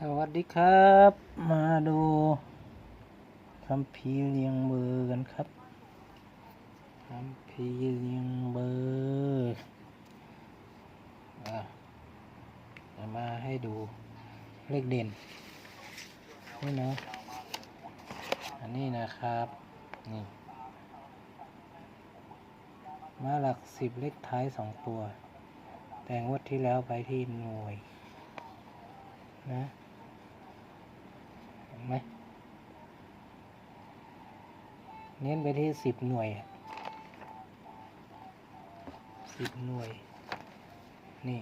สวัสดีครับ มาดูคำพีเรียงเบอร์กันครับคำพีเรียงเบอร์จะมาให้ดูเลขเด่นนี่นะอันนี้นะครับนี่มาหลักสิบเลขท้ายสองตัว แต่งวดที่แล้วไปที่หน่วยนะ ไหมเน้นไปที่สิบหน่วยสิบหน่วย นี่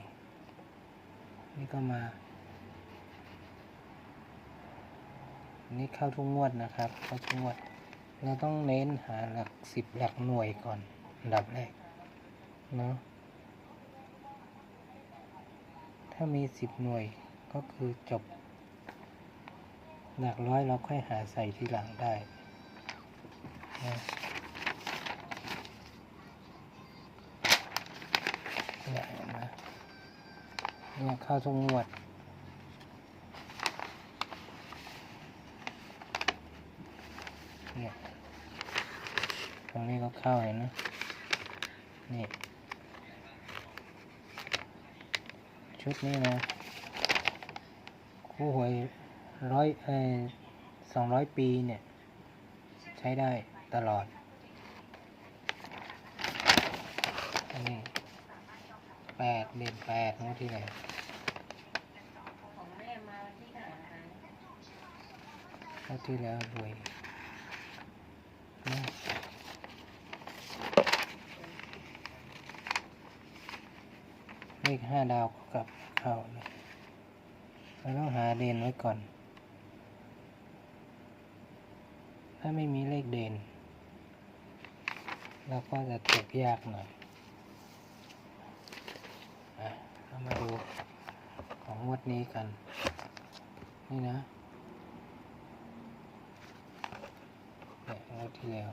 นี่ก็มา นี่เข้าทุกงวดนะครับ เข้าทุกงวด เราต้องเน้นหาหลักสิบหลักหน่วยก่อนอันดับแรก เนาะ ถ้ามีสิบหน่วยก็คือจบ หลักร้อยเราค่อยหาใส่ทีหลังได้นะเนี่ยเห็นไหมเนี่ยข้าทุกงวดเนี่ยตรงนี้ก็เข้าเห็นนะนี่ชุดนี้นะคู่หวย ร้อยเอสองร้อยปีเนี่ย ใช้ได้ตลอดอันนี้แปดเด่นแปดงวดที่ไหนของแม่มาวันที่ไหนนะคะงวดที่แล้วรวยเลขห้าดาวก็กลับเข้าเลยเราต้องหาเด่นไว้ก่อน ถ้าไม่มีเลขเด่นเราก็จะตกยากหน่อยเรามาดูของงวดนี้กัน นี่นะเนี่ยงวดที่แล้ว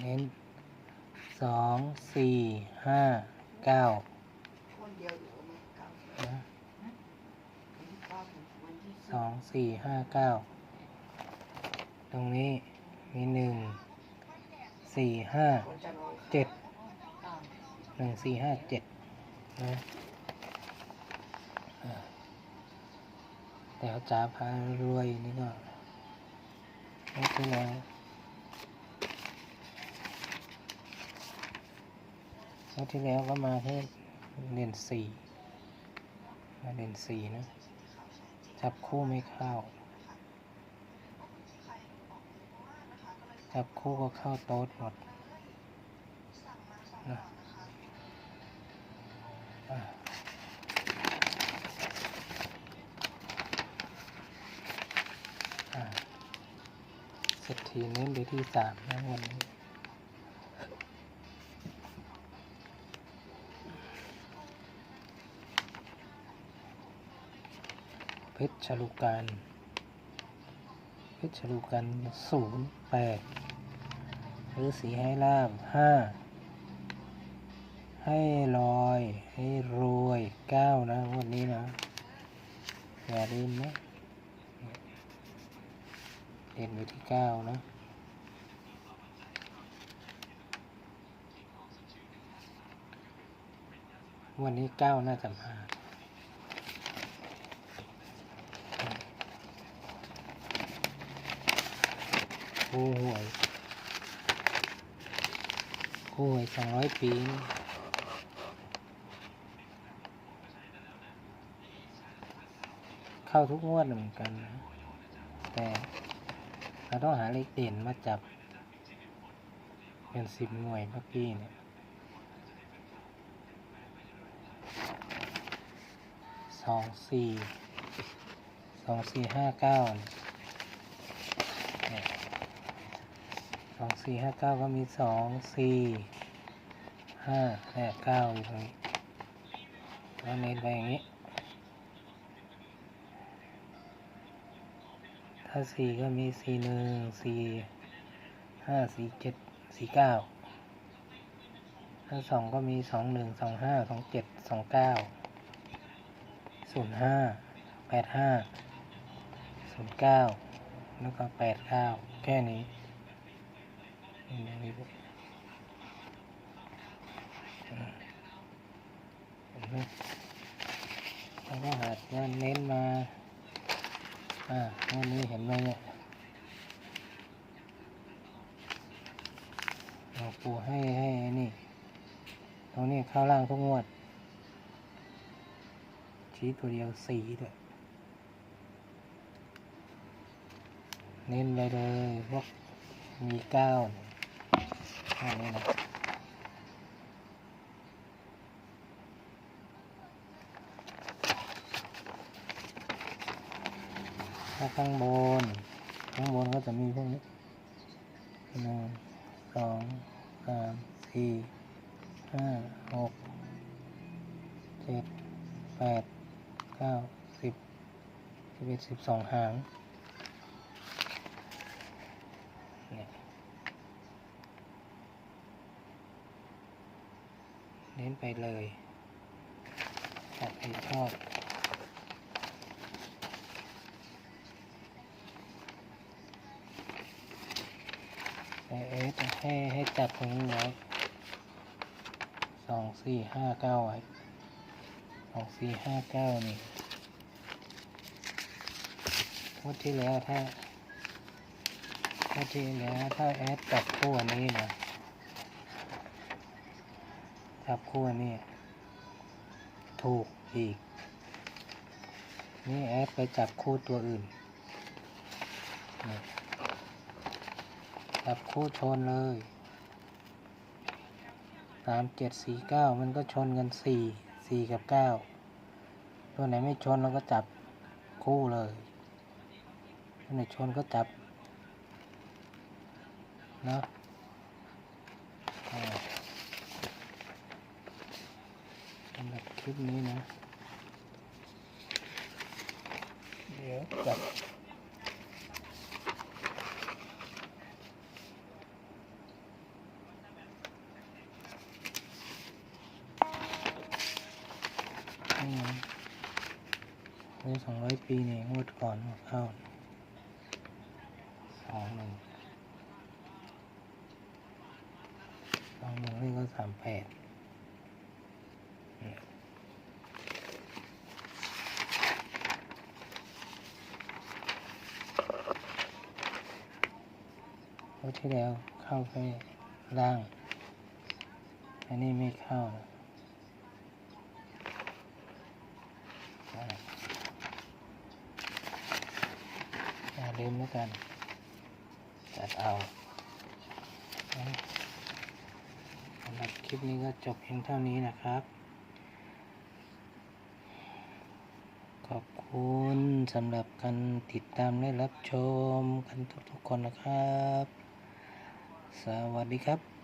เน้นสองสี่ห้าเก้า คนเดียวอยู่ไหมเก้า นะ วันที่เก้าถึงวันที่ สี่ห้าเก้าตรงนี้มีหนึ่งสี่ห้าเจ็ดหนึ่งสี่ห้าเจ็ดนะแต่เอาจ่าพารวยนี่ก็ไม่ที่แล้วงวที่แล้วก็มาแค่เด่นสี่มาเด่นสี่นะ จับคู่ไม่เข้า จับคู่ก็เข้าโต๊ดหมดนะเสร็จทีเน้นไปที่สามนะวันนี้ ชรชลุการเพชรชลุการศูนย์แปดหรือสีให้ลาบห้าให้ลอย ให้รวยเก้านะวันนี้นะ อย่าลืมนะเด่นไปที่เก้านะวันนี้เก้าน่าจะมา คู่หวย คู่หวยสองร้อยปีนเข้าทุกงวดเหมือนกัน แต่เราต้องหาเลขเด่นมาจับ เป็นสิบหน่วยเมื่อกี้เนี่ยสองสี่สองสี่ห้าเก้าเนี่ย ส องสี่ห้าเก้าก็มีสองสี่ห้าแปดเก้าอยู่ตรงนี้ก็เน้นไปอย่างนี้ ถ้าสี่ก็มีสี่หนึ่งสี่ห้าสี่เจ็ดสี่เก้าถ้าสองก็มีสองหนึ่งสองห้าสองเจ็ดสองเก้าศูนย์ห้าแปดห้าศูนย์เก้าแล้วก็แปดเก้าแค่นี้ นี่นะนี่ดูอืมเห็นไหมแล้วก็หาว่าเน้นมา อ่าวันนี้เห็นไหมเนี่ยเราปูให้ให้ไอ้นี่ตรงนี้เข้าล่างทุกงวด ชี้ตัวเดียวสีด้วยเน้นไปเลยพวกมีเก้าเนี่ย อันนี้นะถ้าข้างบน ข้างบนก็จะมีพวกนี้หนึ่งสองสามสี่ห้าหกเจ็ดแปดเก้าสิบสิบเอ็ดสิบสองหางเนี่ยเน้นไปเลยถ้าใครชอบ เอสให้ให้จับตรงนี้ไว้สองสี่ห้าเก้าไว้สองสี่ห้าเก้านี่งวดที่แล้วถ้างวดที่แล้วถ้าแอดจับคู่อันนี้นะ จับคู่นนี้ถูกอีก นี่แอดไปจับคู่ตัวอื่น จับคู่ชนเลยสามเจ็ดสี่เก้ามันก็ชนกันสี่สี่กับเก้าตัวไหนไม่ชนเราก็จับคู่เลยตัวไหนชนก็จับเนาะอ่า สำหรับคลิปนี้นะ เดี๋ยวจับนี่สองร้อยปีเนี่ยงวดก่อนเข้าสองหนึ่งสองหนึ่งนี่ก็สามแปด ที่แล้วเข้าไปล่าง อันนี้ไม่เข้านะอย่าลืมแล้วกัน จัดเอาสำหรับคลิปนี้ก็จบเพียงเท่านี้นะครับ ขอบคุณสำหรับการติดตามและรับชมกันทุกๆคนนะครับ สวัสดีครับ